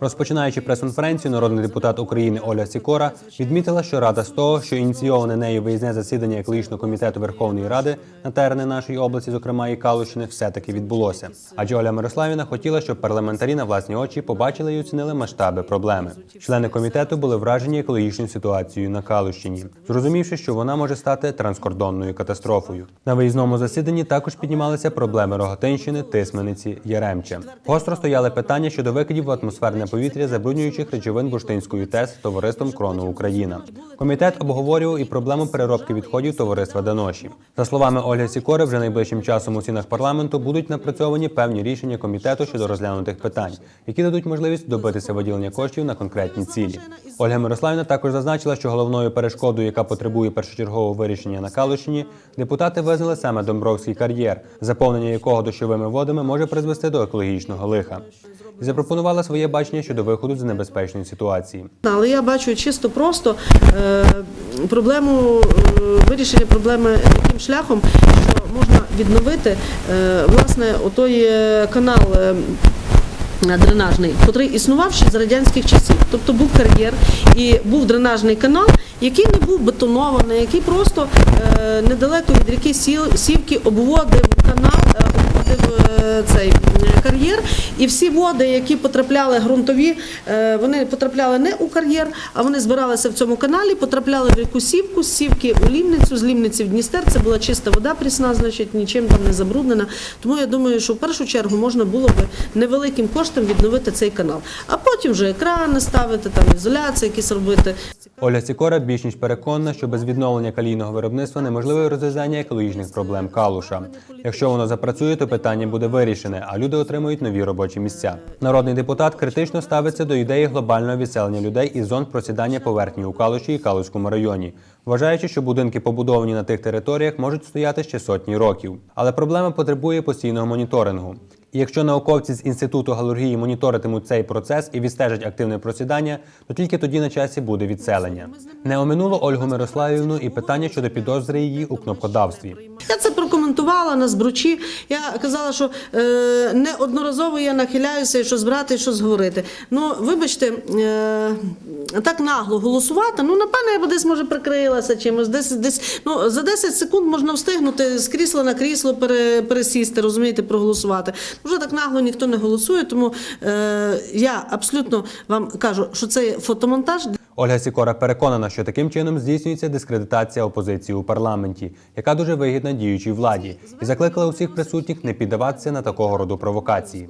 Розпочинаючи прес-конференцію, народний депутат України Оля Сікора відмітила, що рада з того, що ініційоване нею виїзне засідання екологічного комітету Верховної Ради на терени нашої області, зокрема і Калущини, все-таки відбулося. Адже Оля Мирославівна хотіла, щоб парламентарі на власні очі побачили і оцінили масштаби проблеми. Члени комітету були вражені екологічною ситуацією на Калущині, зрозумівши, що вона може стати транскордонною катастрофою. На виїзному засіданні також піднімалися проблеми Рогатинщини, Тисмениці, Яремче. Гостро стояли питання щодо викидів в атмосферне повітря забруднюючих речовин Бурштинської ТЕС товариством Крону Україна. Комітет обговорював і проблему переробки відходів товариства Даноші. За словами Ольги Сікори, вже найближчим часом у стінах парламенту будуть напрацьовані певні рішення комітету щодо розглянутих питань, які дадуть можливість добитися виділення коштів на конкретні цілі. Ольга Мирославівна також зазначила, що головною перешкодою, яка потребує першочергового вирішення на Калущині, депутати визнали саме Домбровський кар'єр, заповнення якого дощовими водами може призвести до екологічного лиха. І запропонувала своє бачення щодо виходу з небезпечної ситуації. Але я бачу чисто просто е, проблему е, вирішення проблеми таким шляхом, що можна відновити е, власне отой е, канал. е, Дренажний, який існував ще з радянських часів. Тобто був кар'єр і був дренажний канал, який не був бетонований, який просто е, недалеко від ріки Сівки обводив канал, е, е, цей е, кар'єр, і всі води, які потрапляли ґрунтові, е, вони потрапляли не у кар'єр, а вони збиралися в цьому каналі, потрапляли в ріку Сівку, з Сівки у Лівницю, з Лівниці в Дністер. Це була чиста вода прісна, значить нічим там не забруднена. Тому я думаю, що в першу чергу можна було би невеликим коштом відновити цей канал, а потім вже екрани ставити, там ізоляцію якісь робити. Оля Сікора більш ніж переконана, що без відновлення калійного виробництва неможливе розв'язання екологічних проблем калуша. Якщо воно запрацює, то питання буде вирішене, а люди отримують нові робочі місця. Народний депутат критично ставиться до ідеї глобального відселення людей із зон просідання поверхні у Калуші і Калуському районі, вважаючи, що будинки, побудовані на тих територіях, можуть стояти ще сотні років. Але проблема потребує постійного моніторингу. Якщо науковці з інституту галургії моніторитимуть цей процес і відстежать активне просідання, то тільки тоді на часі буде відселення. Не оминуло Ольгу Мирославівну і питання щодо підозри її у кнопкодавстві. Я це прокоментувала на збручі. Я казала, що е, неодноразово я нахиляюся, що збирати, і що зговорити. Ну, вибачте, е, так нагло голосувати. Ну, напевно, я б десь може прикрилася чимось. Десь десь ну за 10 секунд можна встигнути з крісла на крісло пересісти, розумієте, проголосувати. Вже так нагло ніхто не голосує, тому е, я абсолютно вам кажу, що це фотомонтаж. Ольга Сікора переконана, що таким чином здійснюється дискредитація опозиції у парламенті, яка дуже вигідна діючій владі, і закликала усіх присутніх не піддаватися на такого роду провокації.